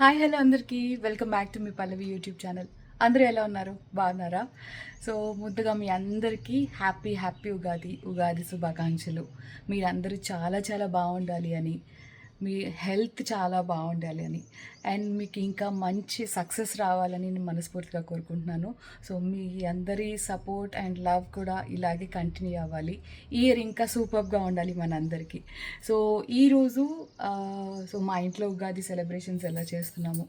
Hi hello అందరికీ. Welcome back to మీ Pallavi YouTube channel. అందరూ ఎలా ఉన్నారు? బాగున్నారా? సో ముందుగా మీ అందరికీ హ్యాపీ హ్యాపీ ఉగాది ఉగాది శుభాకాంక్షలు. మీరందరూ చాలా చాలా బాగుండాలి అని మీ హెల్త్ చాలా బాగుండాలి అని. అండ్ మీకు ఇంకా మంచి సక్సెస్ రావాలని నేను మనస్ఫూర్తిగా కోరుకుంటున్నాను. సో మీ అందరి సపోర్ట్ అండ్ లవ్ కూడా ఇలాగే కంటిన్యూ అవ్వాలి. ఇయర్ ఇంకా సూపర్గా ఉండాలి మనందరికీ. సో ఈరోజు సో మా ఇంట్లో ఉగాది సెలబ్రేషన్స్ ఎలా చేస్తున్నాము?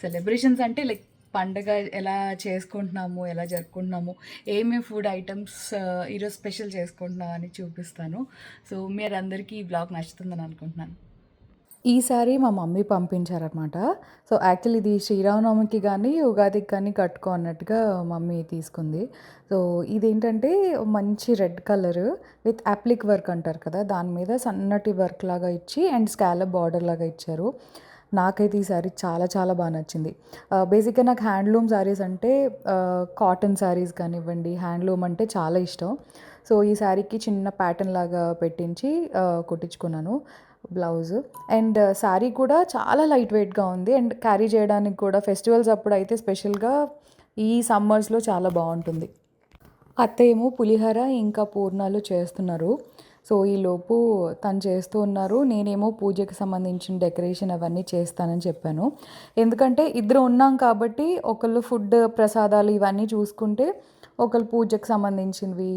సెలబ్రేషన్స్ అంటే లైక్ పండగ ఎలా చేసుకుంటున్నాము ఎలా జరుపుకుంటున్నాము ఏమేమి ఫుడ్ ఐటమ్స్ ఈరోజు స్పెషల్ చేసుకుంటున్నాం అని చూపిస్తాను. సో మీరందరికీ ఈ బ్లాగ్ నచ్చుతుందని అనుకుంటున్నాను. ఈసారి మా మమ్మీ పంపించారనమాట సో యాక్చువల్లీ ఇది శ్రీరామనవమికి కానీ ఉగాదికి కానీ కట్టుకో అన్నట్టుగా మమ్మీ తీసుకుంది. సో ఇదేంటంటే మంచి red colour with applique work అంటారు కదా దాని మీద సన్నటి వర్క్ లాగా ఇచ్చి అండ్ స్కాలప్ బార్డర్ లాగా ఇచ్చారు. నాకైతే ఈ శారీ చాలా చాలా బాగా నచ్చింది. బేసిక్గా నాకు హ్యాండ్లూమ్ శారీస్ అంటే కాటన్ శారీస్ కానివ్వండి హ్యాండ్లూమ్ అంటే చాలా ఇష్టం. సో ఈ శారీకి చిన్న ప్యాటర్న్ లాగా పెట్టించి కుట్టించుకున్నాను బ్లౌజ్. అండ్ శారీ కూడా చాలా లైట్ వెయిట్గా ఉంది. అండ్ క్యారీ చేయడానికి కూడా ఫెస్టివల్స్ అప్పుడు అయితే స్పెషల్గా ఈ సమ్మర్స్లో చాలా బాగుంటుంది. అత్త ఏమో పులిహోర ఇంకా పూర్ణాలు చేస్తున్నారు. సో ఈలోపు తను చేస్తూ ఉన్నారు. నేనేమో పూజకి సంబంధించిన డెకరేషన్ అవన్నీ చేస్తానని చెప్పాను. ఎందుకంటే ఇద్దరు ఉన్నాం కాబట్టి ఒకళ్ళు ఫుడ్ ప్రసాదాలు ఇవన్నీ చూసుకుంటే ఒకళ్ళు పూజకు సంబంధించినవి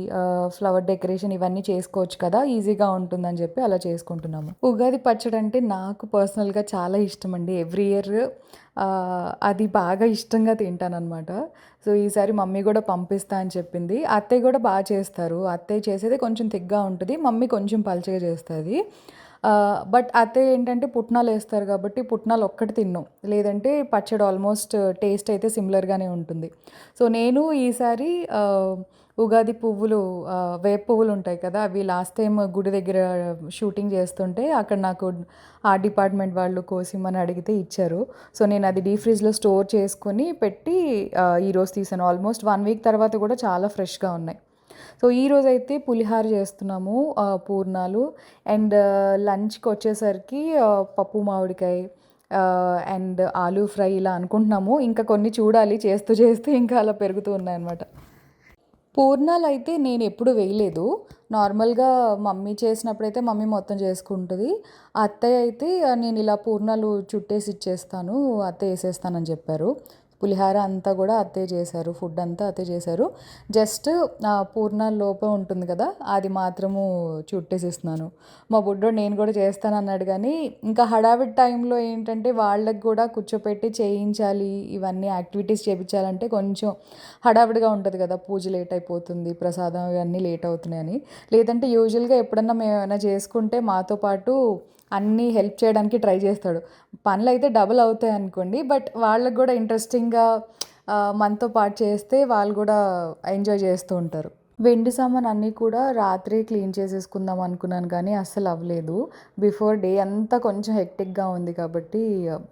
ఫ్లవర్ డెకరేషన్ ఇవన్నీ చేసుకోవచ్చు కదా ఈజీగా ఉంటుందని చెప్పి అలా చేసుకుంటున్నాము. ఉగాది పచ్చడి అంటే నాకు పర్సనల్గా చాలా ఇష్టం అండి. ఎవ్రీ ఇయర్ అది బాగా ఇష్టంగా తింటానన్నమాట. సో ఈసారి మమ్మీ కూడా పంపిస్తా అని చెప్పింది. అత్తయ్య కూడా బాగా చేస్తారు. అత్తయ్య చేసేది కొంచెం తిగ్గా ఉంటుంది. మమ్మీ కొంచెం పలచగా చేస్తుంది. బట్ అత్తయ్య ఏంటంటే పుట్నాలు వేస్తారు కాబట్టి పుట్నాలు ఒక్కటి తిన్నాం. లేదంటే పచ్చడి ఆల్మోస్ట్ టేస్ట్ అయితే సిమిలర్గానే ఉంటుంది. సో నేను ఈసారి ఉగాది పువ్వులు వేప పువ్వులు ఉంటాయి కదా అవి లాస్ట్ టైం గుడి దగ్గర షూటింగ్ చేస్తుంటే అక్కడ నాకు ఆ డిపార్ట్మెంట్ వాళ్ళు కోసిమని అడిగితే ఇచ్చారు. సో నేను అది డీ ఫ్రిడ్జ్లో స్టోర్ చేసుకొని పెట్టి ఈరోజు తీసాను. ఆల్మోస్ట్ వన్ వీక్ తర్వాత కూడా చాలా ఫ్రెష్గా ఉన్నాయి. సో ఈ అయితే పులిహార చేస్తున్నాము పూర్ణాలు. అండ్ లంచ్కి వచ్చేసరికి పప్పు మామిడికాయ అండ్ ఆలూ ఫ్రై ఇలా అనుకుంటున్నాము. ఇంకా కొన్ని చూడాలి చేస్తూ చేస్తూ ఇంకా అలా పెరుగుతూ ఉన్నాయన్నమాట పూర్ణాలు అయితే నేను ఎప్పుడు వేయలేదు. నార్మల్గా మమ్మీ చేసినప్పుడైతే మమ్మీ మొత్తం చేసుకుంటుంది. అత్తయ్య అయితే నేను ఇలా పూర్ణాలు చుట్టేసి ఇచ్చేస్తాను అత్తయ్య వేసేస్తానని చెప్పారు. పులిహార అంతా కూడా అత్తే చేశారు ఫుడ్ అంతా అత్తే చేశారు. జస్ట్ పూర్ణ పూర్ణాల లోపం ఉంటుంది కదా అది మాత్రము చుట్టేసిస్తున్నాను. మా బుడ్డోడు నేను కూడా చేస్తాను అన్నాడు కానీ ఇంకా హడావిడి టైంలో ఏంటంటే వాళ్ళకి కూడా కూర్చోపెట్టి చేయించాలి ఇవన్నీ యాక్టివిటీస్ చేయించాలంటే కొంచెం హడావిడిగా ఉంటుంది కదా పూజ లేట్ అయిపోతుంది ప్రసాదం ఇవన్నీ లేట్ అవుతున్నాయని. లేదంటే యూజువల్గా ఎప్పుడన్నా మేము ఏమైనా చేసుకుంటే మాతో పాటు అన్నీ హెల్ప్ చేయడానికి ట్రై చేస్తాడు. పనులు అయితే డబుల్ అవుతాయి అనుకోండి బట్ వాళ్ళకు కూడా ఇంట్రెస్టింగ్గా మనతో పాటు చేస్తే వాళ్ళు కూడా ఎంజాయ్ చేస్తూ ఉంటారు. వెండి సామాన్ అన్నీ కూడా రాత్రి క్లీన్ చేసేసుకుందాం అనుకున్నాను కానీ అస్సలు అవ్వలేదు. బిఫోర్ డే అంతా కొంచెం హెక్టిక్గా ఉంది కాబట్టి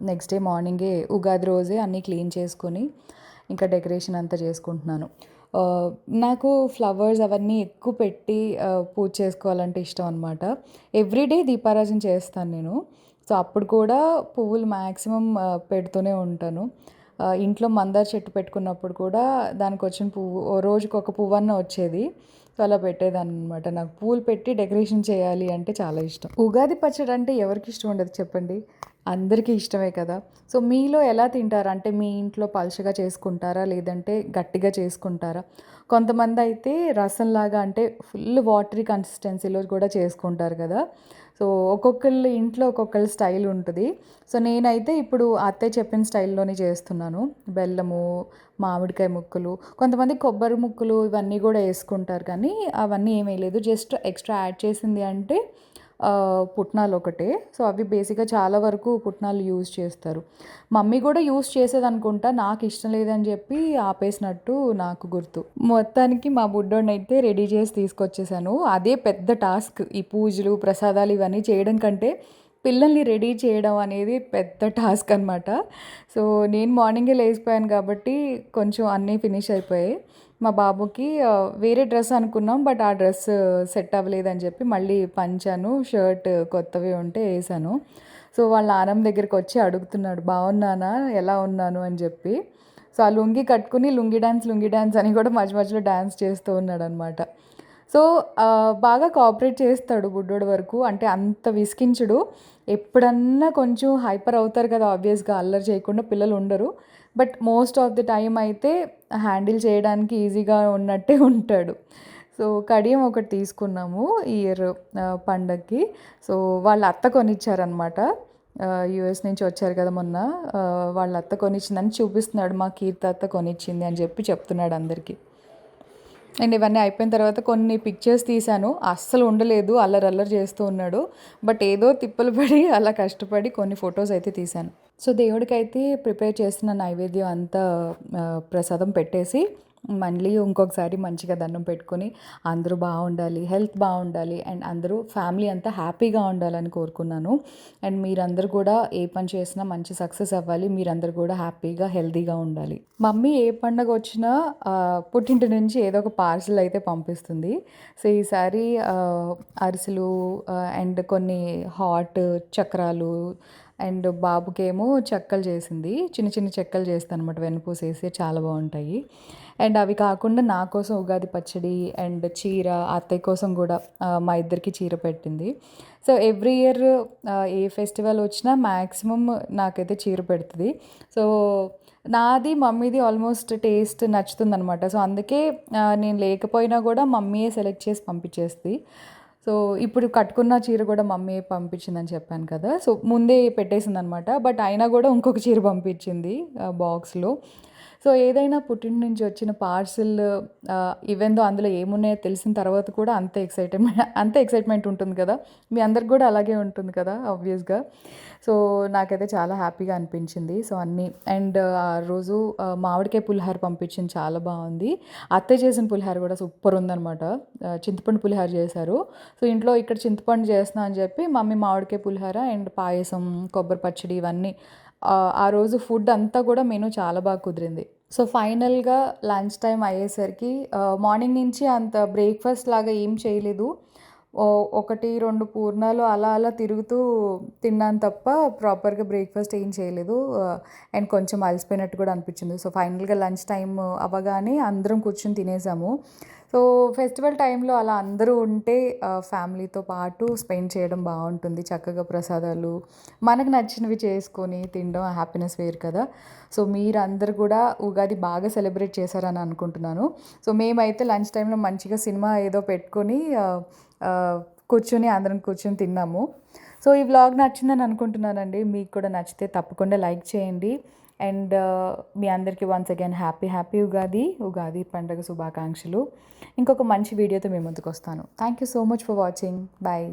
నెక్స్ట్ డే మార్నింగే ఉగాది రోజే అన్నీ క్లీన్ చేసుకొని ఇంకా డెకరేషన్ అంతా చేసుకుంటున్నాను. నాకు ఫ్లవర్స్ అవన్నీ ఎక్కువ పెట్టి పూజ చేసుకోవాలంటే ఇష్టం అనమాట ఎవ్రీడే దీపారాజన చేస్తాను నేను. సో అప్పుడు కూడా పువ్వులు మ్యాక్సిమం పెడుతూనే ఉంటాను. ఇంట్లో మందార చెట్టు పెట్టుకున్నప్పుడు కూడా దానికి వచ్చిన పువ్వు ఓ రోజుకి ఒక పువ్వు అన్న వచ్చేది. సో అలా పెట్టేదాన్ని అనమాట నాకు పూలు పెట్టి డెకరేషన్ చేయాలి అంటే చాలా ఇష్టం. ఉగాది పచ్చడి అంటే ఎవరికి ఇష్టం ఉండదు చెప్పండి? అందరికీ ఇష్టమే కదా. సో మీలో ఎలా తింటారు? అంటే మీ ఇంట్లో పలుచగా చేసుకుంటారా? లేదంటే గట్టిగా చేసుకుంటారా? కొంతమంది అయితే రసంలాగా అంటే ఫుల్ వాటరీ కన్సిస్టెన్సీలో కూడా చేసుకుంటారు కదా. సో ఒక్కొక్కళ్ళ ఇంట్లో ఒక్కొక్కళ్ళ స్టైల్ ఉంటుంది. సో నేనైతే ఇప్పుడు అత్తయ్య చెప్పిన స్టైల్లోనే చేస్తున్నాను. బెల్లము మామిడికాయ ముక్కలు కొంతమంది కొబ్బరి ముక్కలు ఇవన్నీ కూడా వేసుకుంటారు కానీ అవన్నీ ఏమీ లేదు. జస్ట్ ఎక్స్ట్రా యాడ్ చేసింది అంటే పుట్నాలు ఒకటే. సో అవి బేసిక్గా చాలా వరకు పుట్నాలు యూజ్ చేస్తారు. మమ్మీ కూడా యూజ్ చేసేది అనుకుంటా నాకు ఇష్టం లేదని చెప్పి ఆపేసినట్టు నాకు గుర్తు. మొత్తానికి మా బుడ్డోడిని అయితే రెడీ చేసి తీసుకొచ్చేసాను. అదే పెద్ద టాస్క్. ఈ పూజలు ప్రసాదాలు ఇవన్నీ చేయడం కంటే పిల్లల్ని రెడీ చేయడం అనేది పెద్ద టాస్క్ అనమాట సో నేను మార్నింగే లేచిపోయాను కాబట్టి కొంచెం అన్నీ ఫినిష్ అయిపోయాయి. మా బాబుకి వేరే డ్రెస్ అనుకున్నాం బట్ ఆ డ్రెస్ సెట్ అవ్వలేదని చెప్పి మళ్ళీ పంచాను షర్ట్ కొత్తవి ఉంటే వేసాను. సో వాళ్ళ నానమ్మ దగ్గరికి వచ్చి అడుగుతున్నాడు బాగున్నానా ఎలా ఉన్నాను? అని చెప్పి. సో ఆ లుంగి కట్టుకుని లుంగి డ్యాన్స్ లుంగి డ్యాన్స్ అని కూడా మధ్య మధ్యలో డ్యాన్స్ చేస్తూ ఉన్నాడు అనమాట సో బాగా కోఆపరేట్ చేస్తాడు బుడ్డోడి వరకు. అంటే అంత విసికించడు ఎప్పుడన్నా కొంచెం హైపర్ అవుతారు కదా ఆబ్వియస్గా అల్లరి చేయకుండా పిల్లలు ఉండరు. But most of the time అయితే హ్యాండిల్ చేయడానికి ఈజీగా ఉన్నట్టే ఉంటాడు. సో కడియం ఒకటి తీసుకున్నాము ఇయర్ పండగకి సో వాళ్ళ అత్త కొనిచ్చారనమాట యుఎస్ నుంచి వచ్చారు కదా మొన్న. వాళ్ళ అత్త కొనిచ్చిందని చూపిస్తున్నాడు. మా కీర్తి అత్త కొనిచ్చింది అని చెప్పి చెప్తున్నాడు అందరికీ. అండ్ ఇవన్నీ అయిపోయిన తర్వాత కొన్ని పిక్చర్స్ తీశాను. అస్సలు ఉండలేదు అల్లరి అల్లరి చేస్తూ ఉన్నాడు. బట్ ఏదో తిప్పలు పడి అలా కష్టపడి కొన్ని ఫొటోస్ అయితే తీశాను. సో దేవుడికైతే ప్రిపేర్ చేసిన నైవేద్యం అంతా ప్రసాదం పెట్టేసి మళ్ళీ ఇంకొకసారి మంచిగా దండం పెట్టుకొని అందరూ బాగుండాలి హెల్త్ బాగుండాలి అండ్ అందరూ ఫ్యామిలీ అంతా హ్యాపీగా ఉండాలని కోరుకున్నాను. అండ్ మీరందరూ కూడా ఏ పని చేసినా మంచి సక్సెస్ అవ్వాలి మీరందరూ కూడా హ్యాపీగా హెల్తీగా ఉండాలి. మమ్మీ ఏ పండగ వచ్చినా పుట్టింటి నుంచి ఏదో ఒక పార్సిల్ అయితే పంపిస్తుంది. సో ఈసారి అరిసెలు అండ్ కొన్ని హాట్ చక్రాలు అండ్ బాబుకేమో చెక్కలు చేసింది. చిన్న చిన్న చెక్కలు చేస్తాను అనమాట వెన్నపూసేసి చాలా బాగుంటాయి. అండ్ అవి కాకుండా నా కోసం ఉగాది పచ్చడి అండ్ చీర అత్తయ్య కోసం కూడా మా ఇద్దరికి చీర పెట్టింది. సో ఎవ్రీ ఇయర్ ఏ ఫెస్టివల్ వచ్చినా మ్యాక్సిమం నాకైతే చీర పెడుతుంది. సో నాది మమ్మీది ఆల్మోస్ట్ టేస్ట్ నచ్చుతుంది అనమాట సో అందుకే నేను లేకపోయినా కూడా మమ్మీయే సెలెక్ట్ చేసి పంపించేస్తుంది. సో ఇప్పుడు కట్టుకున్న చీర కూడా మమ్మీ పంపించిందని చెప్పాను కదా. సో ముందే పెట్టేసింది అనమాట బట్ అయినా కూడా ఇంకొక చీర పంపించింది బాక్స్లో సో ఏదైనా పుట్టింటి నుంచి వచ్చిన పార్సిల్ ఈవెన్ అందులో ఏమున్నాయో తెలిసిన తర్వాత కూడా అంతే ఎక్సైట్మెంట్ అంతే ఎక్సైట్మెంట్ ఉంటుంది కదా. మీ అందరికి కూడా అలాగే ఉంటుంది కదా ఆబ్వియస్గా సో నాకైతే చాలా హ్యాపీగా అనిపించింది. సో అన్నీ అండ్ ఆ రోజు మామిడికాయ పులిహార పంపించింది చాలా బాగుంది. అత్తే చేసిన పులిహార కూడా సూపర్ ఉందన్నమాట. చింతపండు పులిహార చేశారు. సో ఇంట్లో ఇక్కడ చింతపండు చేస్తున్నా అని చెప్పి మమ్మీ మామిడికాయ పులిహార అండ్ పాయసం కొబ్బరి పచ్చడి ఇవన్నీ ఆ, రోజు ఫుడ్ అంతా కూడా మెనూ చాలా బాగా కుదిరింది. సో ఫైనల్గా లంచ్ టైం అయ్యేసరికి మార్నింగ్ నుంచి అంత బ్రేక్ఫాస్ట్ లాగా ఏం చేయలేదు. ఒకటి రెండు పూర్ణాలు అలా అలా తిరుగుతూ తిన్నాను తప్ప ప్రాపర్గా బ్రేక్ఫాస్ట్ ఏం చేయలేదు. అండ్ కొంచెం అలసిపోయినట్టు కూడా అనిపించింది. సో ఫైనల్గా లంచ్ టైం అవ్వగానే అందరం కూర్చొని తినేసాము. సో ఫెస్టివల్ టైంలో అలా అందరూ ఉంటే ఫ్యామిలీతో పాటు స్పెండ్ చేయడం బాగుంటుంది. చక్కగా ప్రసాదాలు మనకు నచ్చినవి చేసుకొని తినడం హ్యాపీనెస్ వేరు కదా. సో మీరందరూ కూడా ఉగాది బాగా సెలబ్రేట్ చేశారని అనుకుంటున్నాను. సో మేమైతే లంచ్ టైంలో మంచిగా సినిమా ఏదో పెట్టుకొని కూర్చొని అందరం కూర్చొని తిన్నాము. సో ఈ వ్లాగ్ నచ్చిందని అనుకుంటున్నానండి. మీకు కూడా నచ్చితే తప్పకుండా లైక్ చేయండి. అండ్ మీ అందరికీ once again happy happy Ugadi Ugadi పండుగ శుభాకాంక్షలు. ఇంకొక మంచి వీడియోతో మీ ముందుకు వస్తాను. Thank you so much for watching bye